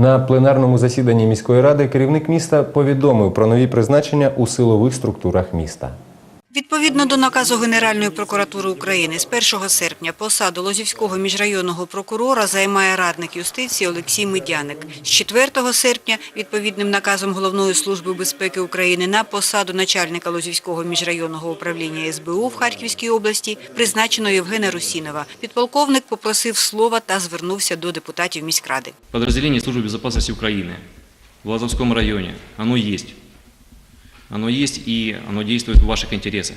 На пленарному засіданні міської ради керівник міста повідомив про нові призначення у силових структурах міста. Відповідно до наказу Генеральної прокуратури України з 1 серпня посаду Лозівського міжрайонного прокурора займає радник юстиції Олексій Медяник. З 4 серпня відповідним наказом Головної служби безпеки України на посаду начальника Лозівського міжрайонного управління СБУ в Харківській області призначено Євгена Русінова. Підполковник попросив слова та звернувся до депутатів міськради. Подразделение службы безопасности Украины в Лазовском районе, оно есть. Оно есть и оно действует в ваших интересах.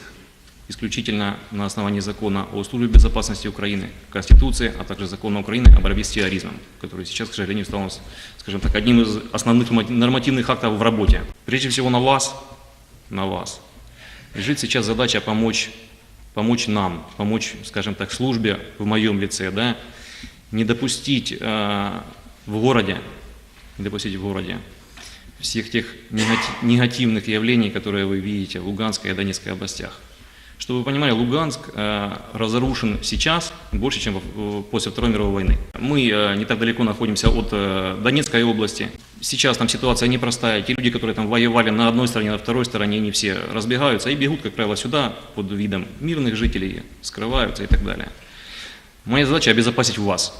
Исключительно на основании закона о службе безопасности Украины, Конституции, а также закона Украины о борьбе с терроризмом, который сейчас, к сожалению, стал, скажем так, одним из основных нормативных актов в работе. Прежде всего на вас, на вас, лежит сейчас задача помочь, помочь нам, помочь, скажем так, службе в моем лице, да, не допустить э, в городе, не допустить в городе всех тех негати- негативных явлений, которые вы видите в Луганской и Донецкой областях. Чтобы вы понимали, Луганск э, разрушен сейчас больше, чем после Второй мировой войны. Мы э, не так далеко находимся от э, Донецкой области. Сейчас там ситуация непростая. Те люди, которые там воевали на одной стороне, на второй стороне, они все разбегаются и бегут, как правило, сюда под видом мирных жителей, скрываются и так далее. Моя задача обезопасить вас,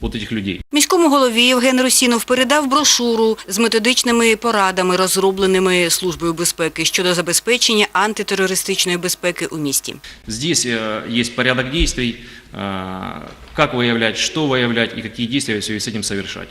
вот этих людей. Міському голові Євген Русінов передав брошуру з методичними порадами, розробленими Службою безпеки щодо забезпечення антитерористичної безпеки у місті. Здесь э, есть порядок действий, э, как выявлять, что выявлять и какие действия в связи с этим совершать.